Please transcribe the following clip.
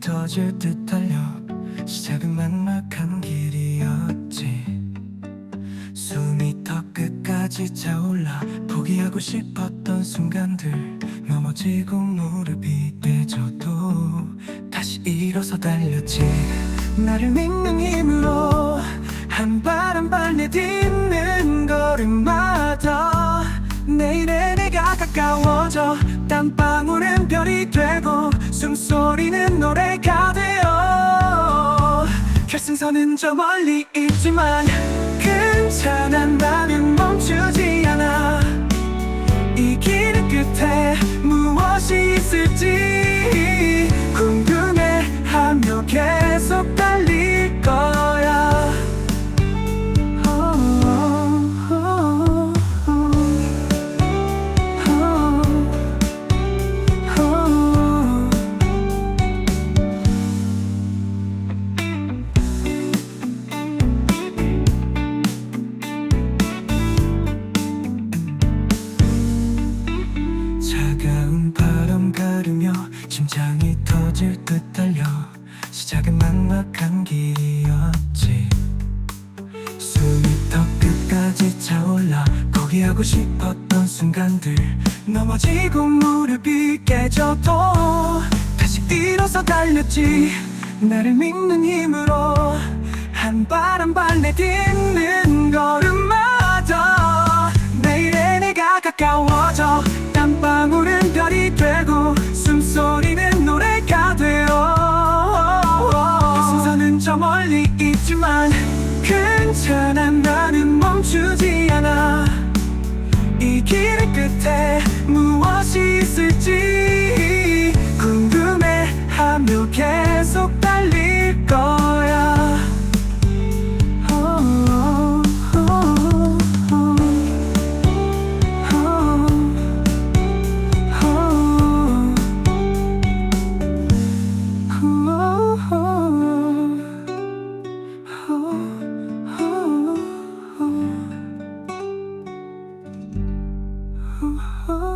터질 듯 달려 시작은 막막한 길이었지. 숨이 더 끝까지 차올라 포기하고 싶었던 순간들 넘어지고 무릎이 깨져도 다시 일어서 달렸지. 나를 믿는 힘으로 한 발 한 발 내 딛는 걸음마다 내가 가까워져 땀방울은 별이 되고 숨소리는 노래가 되어 결승선은 저 멀리 있지만 괜찮아 나는 멈추지 않아. 이길 끝에 무엇이 있을지 궁금해 심장이 터질 듯 달려 시작은 막막한 길이었지. 숨이 더 끝까지 차올라 포기하고 싶었던 순간들 넘어지고 무릎이 깨져도 다시 일어서 달렸지. 나를 믿는 힘으로 한 발 한 발 내딛는 멀리 있지만 괜찮아. 나는 멈추지 않아 Oh.